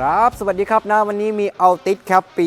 ครับ สวัสดีครับนะวันนี้มีเอาติดครับปี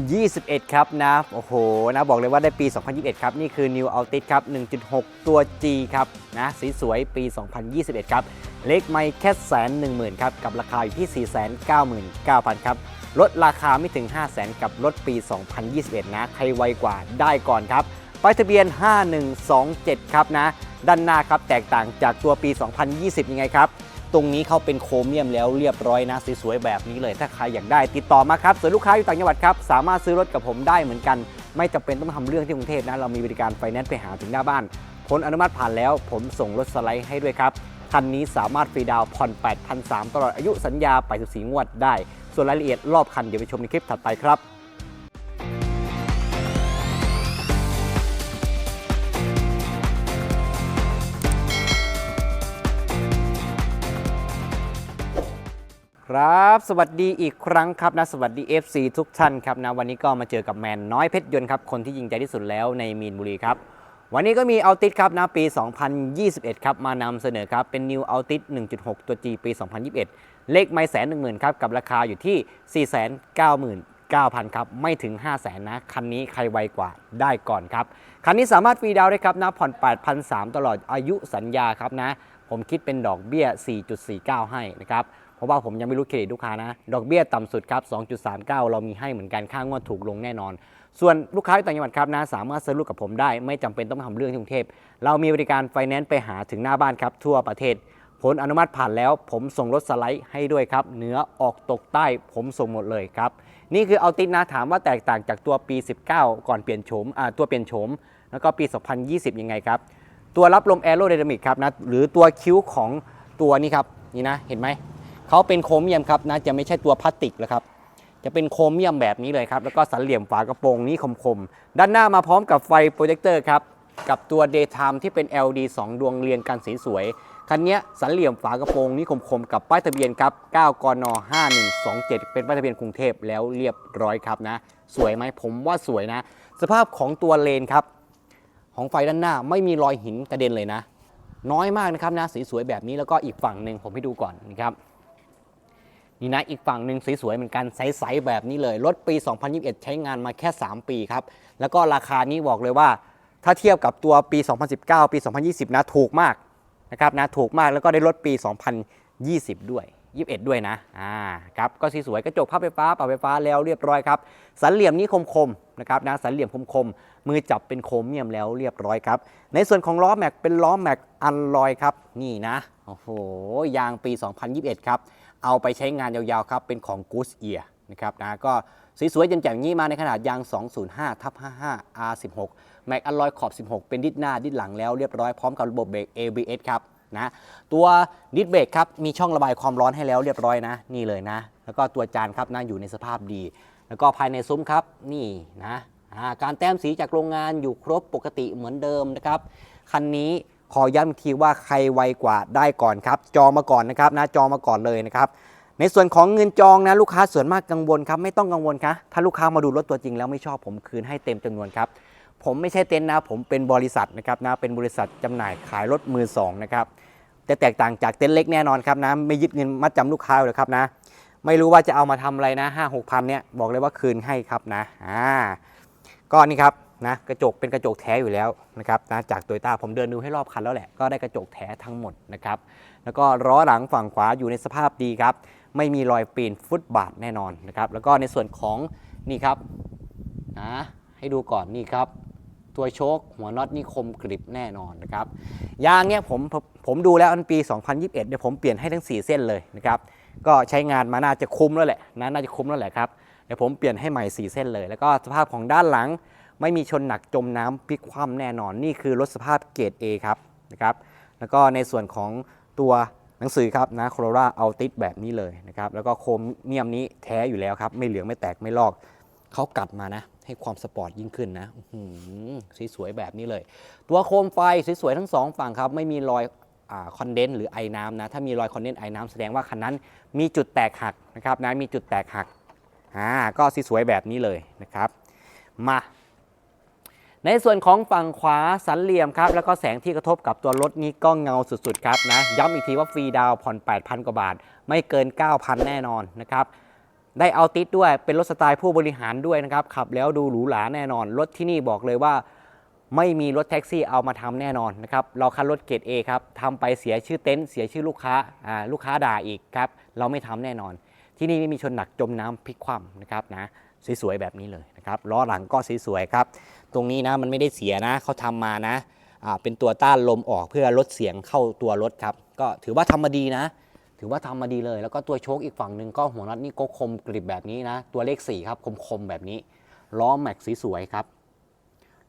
2021 ครับนะ โอ้โหนะบอกเลยว่าได้ปี 2021 ครับ นี่คือ New Altis ครับ 1.6 ตัว G ครับนะสีสวยปี 2021 ครับ เลขไม่แค่แสนหนึ่งหมื่นครับ กับราคาอยู่ที่ 499,000 ครับลดราคาไม่ถึง 500,000 กับรถปี 2021 นะ ใครไวกว่าได้ก่อนครับป้ายทะเบียน 5127 ครับนะ ด้านหน้าครับแตกต่างจากตัวปี 2020 ยังไงครับ ตรงนี้เขาเป็นโครเมียมแล้วเรียบร้อยนะสวยๆแบบนี้เลย ถ้าใครอยากได้ติดต่อมาครับส่วนลูกค้าอยู่ต่างจังหวัดครับสามารถซื้อรถกับผมได้เหมือนกัน ไม่จำเป็นต้องทำเรื่องที่กรุงเทพนะเรามีบริการไฟแนนซ์ไปหาถึงหน้าบ้านผลอนุมัติผ่านแล้ว ผมส่งรถสไลด์ให้ด้วยครับคันนี้สามารถฟรีดาวน์ผ่อน 8,300 ตลอดอายุสัญญาไป14งวดได้ ส่วนรายละเอียดรอบคันเดี๋ยวไปชมในคลิปถัดไปครับ ครับ สวัสดีอีกครั้งครับนะ สวัสดี FC ทุกท่านครับนะ วันนี้ก็มาเจอกับแมนน้อยเพชรยนต์ครับ คนที่ยิงใจที่สุดแล้วในมีนบุรีครับ วันนี้ก็มีเอาติดครับนะปี 2021 ครับ มานำเสนอครับ เป็น New Altis 1.6 ตัว G ปี 2021 เลขไม่แสนหนึ่งหมื่นครับ กับราคาอยู่ที่ 499,000 ครับ ไม่ถึง 500,000 นะ คันนี้ใครไวกว่าได้ก่อนครับ คันนี้สามารถฟรีดาวได้ครับนะ ผ่อน 8,300 ตลอดอายุสัญญาครับนะ ผมคิดเป็นดอกเบี้ย 4.49 ให้นะครับ เพราะว่าผมยังไม่รู้เครดิตลูกค้านะ ดอกเบี้ยต่ำสุดครับ 2.39 เรามีให้เหมือนกันค่างวดถูกลงแน่นอน ส่วนลูกค้าที่ต่างจังหวัดครับนะสามารถซื้อรถกับผมได้ ไม่จำเป็นต้องทำเรื่องที่กรุงเทพ เรามีบริการไฟแนนซ์ไปหาถึงหน้าบ้านครับทั่วประเทศ ผลอนุมัติผ่านแล้ว ผมส่งรถสไลด์ให้ด้วยครับเหนือออกตกใต้ผมส่งหมดเลยครับนี่คือเอาติดนะถามว่าแตกต่างจากตัวปี 19 ก่อนเปลี่ยนโฉมตัวเปลี่ยนโฉมแล้วก็ปี 2020 ยังไงครับตัวรับลมแอโร d y นามิกครับนะหรือตัวคิ้วของตัวนี้ครับนี่นะเห็นไหม เขาเป็นโครเมียมครับนะจะไม่ใช่ตัวพลาสติกแล้วครับจะเป็นโครเมียมแบบนี้เลยครับ แล้วก็สันเหลี่ยมฝากระโปรงนี้คมๆ ด้านหน้ามาพร้อมกับไฟโปรเจคเตอร์ครับ กับตัว Daytime ที่เป็น LED 2 ดวงเรียงกันสีสวย คันนี้สันเหลี่ยมฝากระโปรงนี้คมๆ กับป้ายทะเบียนครับ 9 กน 5127 เป็นป้ายทะเบียนกรุงเทพแล้วเรียบร้อยครับนะ สวยไหมผมว่าสวยนะ สภาพของตัวเลนครับ ของไฟด้านหน้าไม่มีรอยหินกระเด็นเลยนะ น้อยมากนะครับนะสีสวยแบบนี้แล้วก็อีกฝั่งหนึ่งผมให้ดูก่อนนะครับ นี่นะอีกฝั่งหนึ่งสวยๆเหมือนกันใสๆแบบนี้เลย รถปี 2021 ใช้งานมาแค่ 3 ปีครับ แล้วก็ราคานี้บอกเลยว่า ถ้าเทียบกับตัวปี 2019 ปี 2020 นะถูกมากนะครับนะถูกมากแล้วก็ได้รถปี 2020 ด้วย 21 ด้วยนะอ่าครับก็สีสวยกระจกพับไฟฟ้าปรับไฟฟ้าแล้วเรียบร้อยครับสันเหลี่ยมนี้คมๆนะครับนะสันเหลี่ยมคมๆมือจับเป็นโครเมียมแล้วเรียบร้อยครับในส่วนของล้อแม็กเป็นล้อแม็กอันลอยครับนี่นะโอ้โหยางปี 2021 ครับ เอาไปใช้งานยาวๆครับ เป็นของ Goose Ear นะครับนะก็สวยๆแจ่มๆอย่งนี้มาในขนาดยาง 205ทับ55 R16 แม็กอลลอยขอบ 16 เป็นดิสหน้าดิสหลังแล้วเรียบร้อยพร้อมกับระบบเบรก ABS ครับนะตัวดิสเบรกครับมีช่องระบายความร้อนให้แล้วเรียบร้อยนะ นี่เลยนะ แล้วก็ตัวจานครับนะอยู่ในสภาพดี แล้วก็ภายในซุ้มครับนี่นะการแต้มสีจากโรงงานอยู่ครบปกติเหมือนเดิมนะครับคันนี้ ขอย้ำอีกทีว่าใครไวกว่าได้ก่อนครับจองมาก่อนนะครับนะจองมาก่อนเลยนะครับในส่วนของเงินจองนะลูกค้าส่วนมากกังวลครับไม่ต้องกังวลครับถ้าลูกค้ามาดูรถตัวจริงแล้วไม่ชอบผมคืนให้เต็มจำนวนครับผมไม่ใช่เต็นท์นะผมเป็นบริษัทนะครับนะเป็นบริษัทจำหน่ายขายรถมือสองนะครับแต่แตกต่างจากเต็นท์เล็กแน่นอนครับนะไม่ยึดเงินมัดจำลูกค้าเลยครับนะ ไม่รู้ว่าจะเอามาทำอะไรนะห้าหกพันเนี่ยบอกเลยว่าคืนให้ครับนะอ่าก็นี่ครับ นะกระจกเป็นกระจกแท้อยู่แล้วนะครับนะจากโตยต้าผมเดินดูให้รอบคันแล้วแหละก็ได้กระจกแท้ทั้งหมดนะครับแล้วก็ล้อหลังฝั่งขวาอยู่ในสภาพดีครับ ไม่มีรอยปีนฟุตบาทแน่นอนนะครับแล้วก็ในส่วนของนี่ครับนะให้ดูก่อนนี่ครับ ตัวโชคหัวน็อตนี่คมกริบแน่นอนนะครับยางเนี่ยผมผมดูแล้วอันปี 2021เดี๋ยวผมเปลี่ยนให้ทั้ง 4 เส้นเลยนะครับก็ใช้งานมาน่าจะคุ้มแล้วแหละนะน่าจะคุ้มแล้วแหละครับเดี๋ยวผมเปลี่ยนให้ใหม่ 4 เส้นเลย แล้วก็สภาพของด้านหลัง ไม่มีชนหนักจมน้ำพลิกคว่ำแน่นอนนี่คือรถสภาพเกรด A ครับนะครับแล้วก็ในส่วนของตัวหนังสือครับนะโคโรราเอาติดแบบนี้เลยนะครับแล้วก็โครเมียมนี้แท้อยู่แล้วครับ ไม่เหลืองไม่แตกไม่ลอกเขากัดมานะ ให้ความสปอร์ตยิ่งขึ้นนะอื้อหือสวยๆแบบนี้เลย ตัวโคมไฟสวยๆทั้งสองฝั่งครับ ไม่มีรอยคอนเดนต์หรือไอ้น้ำนะ ถ้ามีรอยคอนเดนต์ไอ้น้ำแสดงว่าคันนั้นมีจุดแตกหักนะครับนะมีจุดแตกหักอ่าก็สวยๆแบบนี้เลยนะครับ มา ในส่วนของฝั่งขวาสันเหลี่ยมครับแล้วก็แสงที่กระทบกับตัวรถนี้ก็เงาสุดๆครับนะย้ำอีกทีว่าฟรีดาวผ่อน 8,000 กว่าบาท ไม่เกิน 9,000 แน่นอนนะครับได้เอาติดด้วยเป็นรถสไตล์ผู้บริหารด้วยนะครับขับแล้วดูหรูหราแน่นอน รถที่นี่บอกเลยว่า ไม่มีรถแท็กซี่เอามาทำแน่นอนนะครับเราคันรถเกรด A ครับทำไปเสียชื่อเต็นท์เสียชื่อลูกค้าอ่าลูกค้าด่าอีกครับเราไม่ทำแน่นอน ที่นี่ไม่มีชนหนักจมน้ำพลิกคว่ำนะครับนะ สวยๆแบบนี้เลยนะครับล้อหลังก็สวยๆครับ ตรงนี้นะมันไม่ได้เสียนะเขาทำมานะเป็นตัวต้านลมออกเพื่อลดเสียงเข้าตัวรถครับ ก็ถือว่าทำมาดีนะ ถือว่าทำมาดีเลย แล้วก็ตัวโชคอีกฝั่งหนึ่งก็หัวน็อตนี่ก็คมกริบแบบนี้นะ ตัวเลข 4 ครับคมๆแบบนี้ ล้อแม็กสีสวยครับ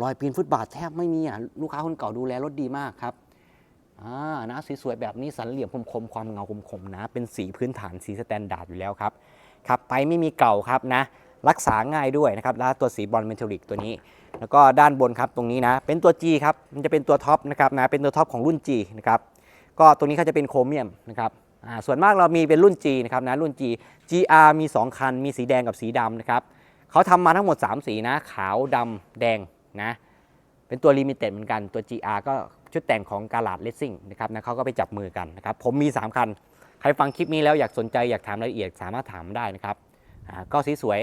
รอยปีนฟุตบาทแทบไม่มีอะลูกค้าคนเก่าดูแลรถดีมากครับอ่านะสีสวยแบบนี้สันเหลี่ยมคมๆความเงาคมๆนะ เป็นสีพื้นฐานสีสแตนดาร์ดอยู่แล้วครับขับไปไม่มีเก่าครับนะ รักษาง่ายด้วยนะครับแล้วตัวสีบอลเมทัลลิกตัวนี้ แล้วก็ด้านบนครับตรงนี้นะเป็นตัว G ครับมันจะเป็นตัวท็อปนะครับนะเป็นตัวท็อปของรุ่น G นะครับก็ตรงนี้เขาจะเป็นโครเมียมนะครับอ่าส่วนมากเรามีเป็นรุ่น G นะครับนะรุ่น G GR มี 2 คัน มีสีแดงกับสีดำนะครับเขาทำมาทั้งหมด 3 สีนะขาวดำแดงนะเป็นตัวลิมิเต็ดเหมือนกันตัว GR ก็ชุดแต่งของกาลาดเลสซิ่งนะครับนะเขาก็ไปจับมือกันนะครับผมมี 3 คัน ใครฟังคลิปนี้แล้วอยากสนใจอยากถามรายละเอียดสามารถถามได้นะครับอ่าก็สีสวย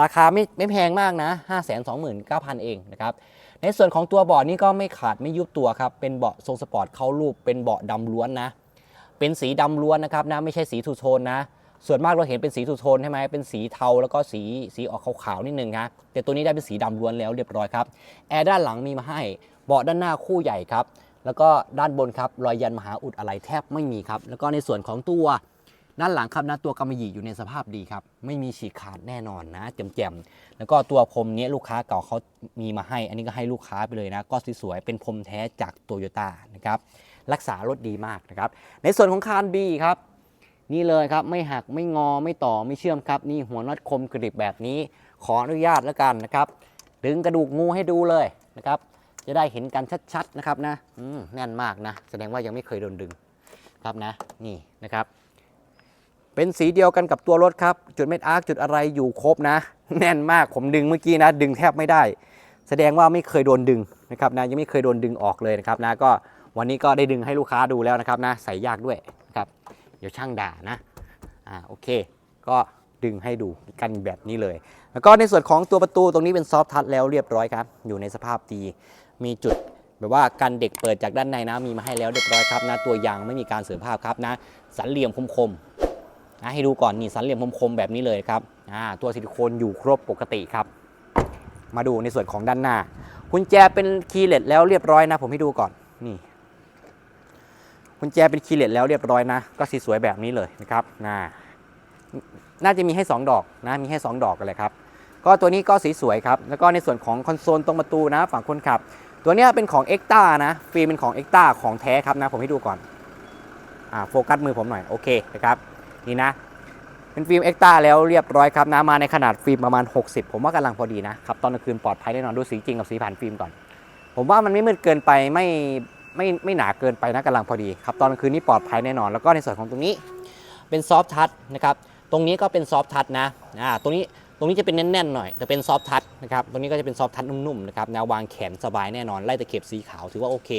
ราคาไม่ไม่แพงมากนะ 5 2 9 0 0 0 เองนะครับ ในส่วนของตัวเบาะนี่ก็ไม่ขาดไม่ยุบตัวครับ เป็นเบาะทรงสปอร์ตเข้ารูป เป็นเบาะดำล้วนนะ เป็นสีดำล้วนนะครับนะไม่ใช่สีทูโทนนะ ส่วนมากเราเห็นเป็นสีทูโทนใช่ไหมเป็นสีเทาแล้วก็สีสีออกขาวๆนิดนึงนะแต่ตัวนี้ได้เป็นสีดำล้วนแล้วเรียบร้อยครับ แอร์ด้านหลังมีมาให้ เบาะด้านหน้าคู่ใหญ่ครับ แล้วก็ด้านบนครับรอยยันมหาอุดอะไรแทบไม่มีครับ แล้วก็ในส่วนของตัว ด้านหลังครับนะตัวกำมะหยี่อยู่ในสภาพดีครับ ไม่มีฉีกขาดแน่นอนนะแจ่มๆแล้วก็ตัวพรมนี้ลูกค้าเก่าเขามีมาให้ อันนี้ก็ให้ลูกค้าไปเลยนะก็สวยๆเป็นพรมแท้จากโตโยต้านะครับรักษารถดีมากนะครับในส่วนของคานบีครับนี่เลยครับไม่หักไม่งอไม่ต่อไม่เชื่อมครับ นี่หัวน็อตคมกริบแบบนี้ ขออนุญาตแล้วกันนะครับ ดึงกระดูกงูให้ดูเลยนะครับ จะได้เห็นกันชัดๆนะครับนะแน่นมากนะ แสดงว่ายังไม่เคยโดนดึงครับนะ นี่นะครับ เป็นสีเดียวกันกับตัวรถครับ จุดเม็ดอาร์คจุดอะไรอยู่ครบนะ แน่นมากผมดึงเมื่อกี้นะ ดึงแทบไม่ได้ แสดงว่าไม่เคยโดนดึงนะครับนะยังไม่เคยโดนดึงออกเลยนะครับนะก็วันนี้ก็ได้ดึงให้ลูกค้าดูแล้วนะครับนะใส่ยากด้วยนะครับ เดี๋ยวช่างด่านะอ่าโอเค ก็ดึงให้ดูกันแบบนี้เลย แล้วก็ในส่วนของตัวประตูตรงนี้เป็นซอฟท์ทัชแล้วเรียบร้อยครับ อยู่ในสภาพดีมีจุดแบบว่ากันเด็กเปิดจากด้านในนะมีมาให้แล้วเรียบร้อยครับนะตัวยางไม่มีการเสื่อมภาพครับนะสันเหลี่ยมคมๆ นะให้ดูก่อนนี่สันเหลี่ยมคมๆแบบนี้เลยครับตัวซิลิโคนอยู่ครบปกติครับ มาดูในส่วนของด้านหน้ากุญแจเป็นคีย์เลสแล้วเรียบร้อยนะ ผมให้ดูก่อนนี่กุญแจเป็นคีย์เลสแล้วเรียบร้อยนะ ก็สีสวยแบบนี้เลยนะครับน่าน่าจะมีให้ 2 ดอกนะมีให้ 2 ดอกกันเลยครับก็ตัวนี้ก็สีสวยครับแล้วก็ในส่วนของคอนโซลตรงประตูนะ ฝั่งคนขับ ตัวนี้เป็นของ x อ็กตานะฟิล์มเป็นของ x อ็กตาของแท้ครับนะ ผมให้ดูก่อนอ่าโฟกัสมือผมหน่อยโอเคนะครับ นี่นะ เป็นฟิล์มเอ็กตาแล้วเรียบร้อยครับนะมาในขนาดฟิล์มประมาณ 60 ผมว่ากำลังพอดีนะครับ ตอนกลางคืนปลอดภัยแน่นอนดูสีจริงกับสีผ่านฟิล์มก่อน ผมว่ามันไม่มืดเกินไปไม่ไม่ไม่หนาเกินไปนะกำลังพอดีครับตอนกลางคืนนี่ปลอดภัยแน่นอน แล้วก็ในส่วนของตรงนี้เป็นซอฟทัชนะครับตรงนี้ก็เป็นซอฟทัชนะอ่าตรงนี้ตรงนี้จะเป็นแน่นๆหน่อยแต่เป็นซอฟทัชนะครับตรงนี้ก็จะเป็นซอฟทัชนุ่มๆนะครับแนววางแขนสบายแน่นอนไล่ตะเข็บสีขาวถือว่าโอเค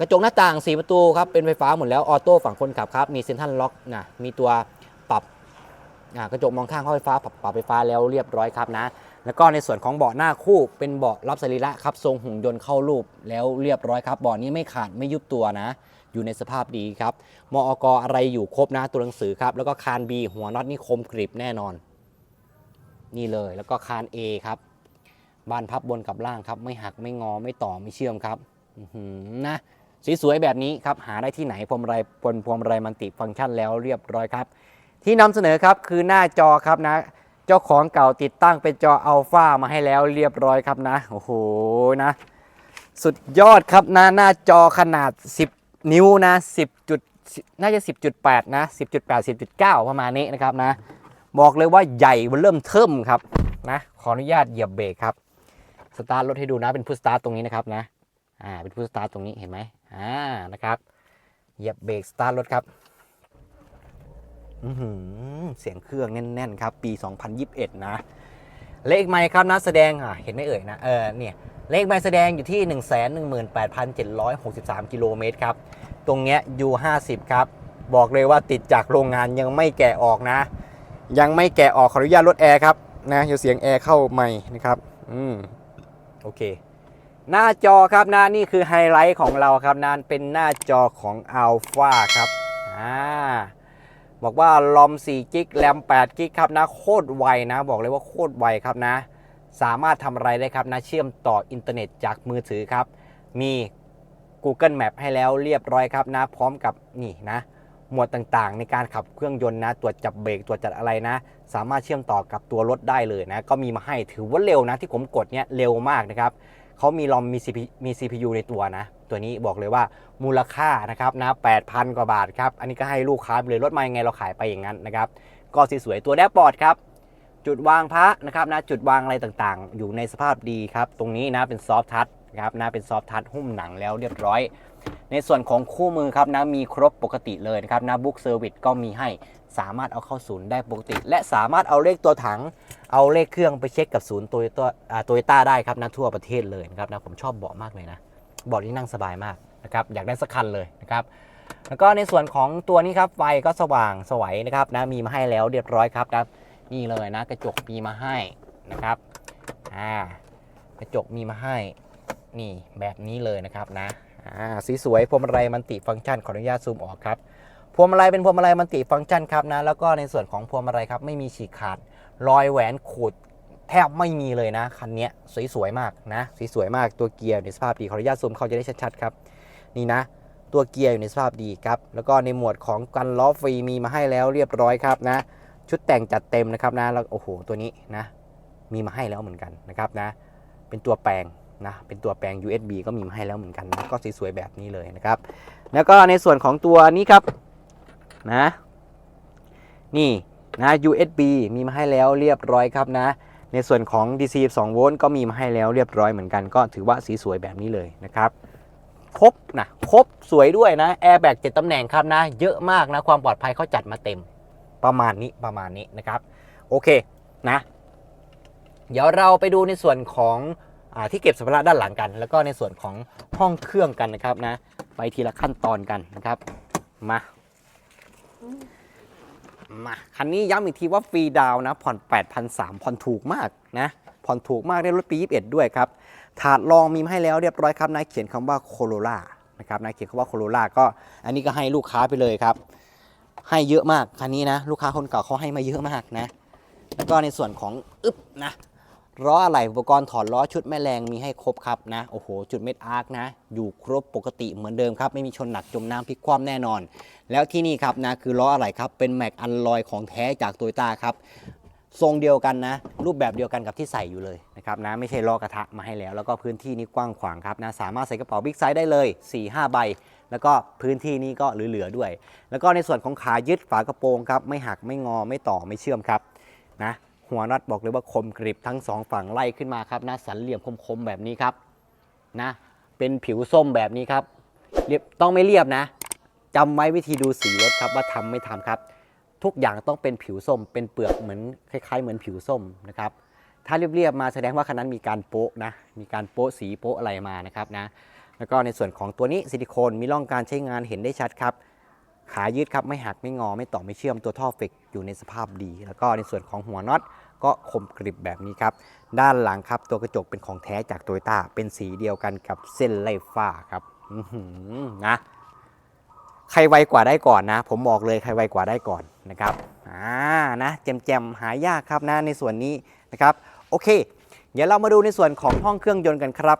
กระจกหน้าต่าง 4 ประตูครับเป็นไฟฟ้าหมดแล้วออโต้ฝั่งคนขับครับมีเซ็นทรัลล็อกนะมีตัวปรับกระจกมองข้างเข้าไฟฟ้าปรับปรับไฟฟ้าแล้วเรียบร้อยครับนะแล้วก็ในส่วนของเบาะหน้าคู่เป็นเบาะรับสรีระครับทรงหุ่นยนต์เข้ารูปแล้วเรียบร้อยครับเบาะนี้ไม่ขาดไม่ยุบตัวนะ อยู่ในสภาพดีครับมออกอะไรอยู่ครบนะตัวหนังสือครับแล้วก็คาน B หัวน็อตนี่คมกริบแน่นอน นี่เลยแล้วก็คาน A ครับบานพับบนกับล่างครับ ไม่หักไม่งอไม่ต่อไม่เชื่อมครับ นะสวยๆแบบนี้ครับหาได้ที่ไหนพวงมาลัยปนพวงมาลัยมันติฟังก์ชันแล้วเรียบร้อยครับ ที่นำเสนอครับคือหน้าจอครับนะ เจ้าของเก่าติดตั้งเป็นจออัลฟามาให้แล้วเรียบร้อยครับนะโอ้โหนะ สุดยอดครับนะหน้าจอขนาด 10 นิ้วนะ10จุดน่าจะ 10.8 นะ 10.8 10.9 ประมาณนี้นะครับนะ บอกเลยว่าใหญ่มันเริ่มเทิมครับนะ ขออนุญาตเหยียบเบรกครับ สตาร์ทรถให้ดูนะเป็นพุชสตาร์ทตรงนี้นะครับนะ อ่าเป็นพุชสตาร์ทตรงนี้เห็นไหมอ่านะครับเหยียบเบรกสตาร์ทรถครับอื้อเสียงเครื่องแน่น ๆ ครับ ปี 2021 นะ เลขไมค์ครับนะแสดงอะเห็นไหมเอ่ยนะ เออเนี่ย เลขไมค์แสดงอยู่ที่ 1 1 8 7 6 3 กิโลเมตรครับ ตรงเนี้ย U50 ครับ บอกเลยว่าติดจากโรงงานยังไม่แกะออกนะ ยังไม่แกะออกขออนุญาตลดแอร์ครับ นะเดี๋ยวเสียงแอร์เข้าใหม่นะครับ อืม โอเค หน้าจอครับนะนี่คือไฮไลท์ของเราครับนะเป็นหน้าจอของ Alpha ครับอ่าบอกว่าลอม4กิกแรม8กิกครับนะโคตรไวนะ บอกเลยว่าโคตรไวครับนะ สามารถทำอะไรได้ครับนะ เชื่อมต่ออินเทอร์เน็ตจากมือถือครับ มี Google Map ให้แล้วเรียบร้อยครับนะ พร้อมกับนี่นะ หมวดต่างๆ ในการขับเครื่องยนต์นะ ตรวจจับเบรกตรวจจัดอะไรนะ สามารถเชื่อมต่อกับตัวรถได้เลยนะ ก็มีมาให้ถือว่าเร็วนะที่ผมกดเนี้ยเร็วมากนะครับ เขามีลอมมี CPU มี CPU ในตัวนะ ตัวนี้บอกเลยว่ามูลค่านะครับนะ8,000กว่าบาทครับ อันนี้ก็ให้ลูกค้าไปเลยรถมายังไงเราขายไปอย่างนั้นนะครับ ก็สวยๆตัวแดชบอร์ดครับ จุดวางพระนะครับนะจุดวางอะไรต่างๆ อยู่ในสภาพดีครับ ตรงนี้นะเป็นซอฟทัชครับนะเป็นซอฟทัชหุ้มหนังแล้วเรียบร้อย ในส่วนของคู่มือครับนะมีครบปกติเลยนะครับนะบุ๊กเซอร์วิสก็มีให้ สามารถเอาเข้าศูนย์ได้ปกติ และสามารถเอาเลขตัวถัง เอาเลขเครื่องไปเช็คกับศูนย์โตโยต้าโตโยต้าได้ครับนะทั่วประเทศเลยนะครับนะผมชอบเบาะมากเลยนะเบาะที่นั่งสบายมากนะครับอยากได้สักคันเลยนะครับแล้วก็ในส่วนของตัวนี้ครับไฟก็สว่างสวยนะครับนะมีมาให้แล้วเรียบร้อยครับนะนี่เลยนะกระจกมีมาให้นะครับอ่ากระจกมีมาให้นี่แบบนี้เลยนะครับนะอ่าสีสวยพวงมาลัยมันติฟังก์ชันขออนุญาตซูมออกครับ พวงมาลัยเป็นพวงมาลัยมันติฟังก์ชันครับนะแล้วก็ในส่วนของพวงมาลัยครับไม่มีฉีกขาดรอยแหวนขูดแทบไม่มีเลยนะคันนี้สวยๆมากนะสวยๆมากตัวเกียร์ในสภาพดีขออนุญาตซูมเข้าจะได้ชัดๆครับนี่นะ ตัวเกียร์อยู่ในสภาพดีครับ แล้วก็ในหมวดของกันล้อฟรีมีมาให้แล้วเรียบร้อยครับนะ ชุดแต่งจัดเต็มนะครับนะแล้วโอ้โหตัวนี้นะ มีมาให้แล้วเหมือนกันนะครับนะ เป็นตัวแปลงนะเป็นตัวแปลง USB ก็มีมาให้แล้วเหมือนกันนะก็สวยๆแบบนี้เลยนะครับ แล้วก็ในส่วนของตัวนี้ครับ นะ นี่นะ USB มีมาให้แล้วเรียบร้อยครับนะ ในส่วนของ DC 2โวลต์ก็มีมาให้แล้วเรียบร้อยเหมือนกัน ก็ถือว่าสีสวยแบบนี้เลยนะครับครบนะครบสวยด้วยนะแอร์แบ็กเจ็ดตำแหน่งครับนะ เยอะมากนะความปลอดภัยเขาจัดมาเต็ม ประมาณนี้ประมาณนี้นะครับ โอเคนะ เดี๋ยวเราไปดูในส่วนของอที่เก็บสัมภาระด้านหลังกัน แล้วก็ในส่วนของห้องเครื่องกันนะครับนะ ไปทีละขั้นตอนกันนะครับ มา มาคันนี้ย้ำอีกทีว่าฟรีดาวนะ ผ่อน 8,300ผ่อนถูกมากนะ ผ่อนถูกมากได้รถปี 21 ด้วยครับ ถาดรองมีมาให้แล้วเรียบร้อยครับนายเขียนคำว่าโคโรล่านะครับนายเขียนคำว่าโคโรล่าก็ อันนี้ก็ให้ลูกค้าไปเลยครับ ให้เยอะมากคันนี้นะ ลูกค้าคนเก่าเขาให้มาเยอะมากนะ แล้วก็ในส่วนของอึบนะ ล้ออะไหล่อุปกรณ์ถอดล้อชุดแม่แรงมีให้ครบครับนะโอ้โห จุดเม็ดอาร์คนะ อยู่ครบปกติเหมือนเดิมครับ ไม่มีชนหนักจมน้ำพลิกคว่ำแน่นอน แล้วที่นี่ครับนะคือล้ออะไหล่ครับเป็นแม็กอันลอยของแท้จากโตโยต้าครับทรงเดียวกันนะ รูปแบบเดียวกันกับที่ใส่อยู่เลยนะครับนะไม่ใช่ล้อกระทะมาให้แล้ว แล้วก็พื้นที่นี้กว้างขวางครับนะสามารถใส่กระเป๋าบิ๊กไซส์ได้เลย 4-5 ใบ แล้วก็พื้นที่นี้ก็เหลือๆด้วย แล้วก็ในส่วนของขายึดฝากระโปรงครับไม่หักไม่งอไม่ต่อไม่เชื่อมครับนะ หัวน็อตบอกเลยว่าคมกริบทั้งสองฝั่งไล่ขึ้นมาครับนะสันเหลี่ยมคมๆแบบนี้ครับนะเป็นผิวส้มแบบนี้ครับเรียบต้องไม่เรียบนะจำไว้วิธีดูสีรถครับว่าทำไม่ทำครับ ทุกอย่างต้องเป็นผิวส้ม เป็นเปลือกเหมือนคล้ายๆ เหมือนผิวส้มนะครับถ้าเรียบๆมาแสดงว่าคันนั้นมีการโป๊ะนะมีการโป๊ะสีโป๊ะอะไรมานะครับนะแล้วก็ในส่วนของตัวนี้ซิลิโคนมีร่องการใช้งานเห็นได้ชัดครับ ขายืดครับไม่หักไม่งอไม่ต่อไม่เชื่อมตัวท่อเฟกอยู่ในสภาพดี แล้วก็ในส่วนของหัวน็อตก็คมกริบแบบนี้ครับ ด้านหลังครับตัวกระจกเป็นของแท้จากโตโยต้าเป็นสีเดียวกันกับเส้นไล่ฟ้าครับนะใครไวกว่าได้ก่อนนะ ผมบอกเลยใครไวกว่าได้ก่อนนะครับอ่านะแจมๆหายากครับนะในส่วนนี้นะครับ โอเค เดี๋ยวเรามาดูในส่วนของห้องเครื่องยนต์กันครับ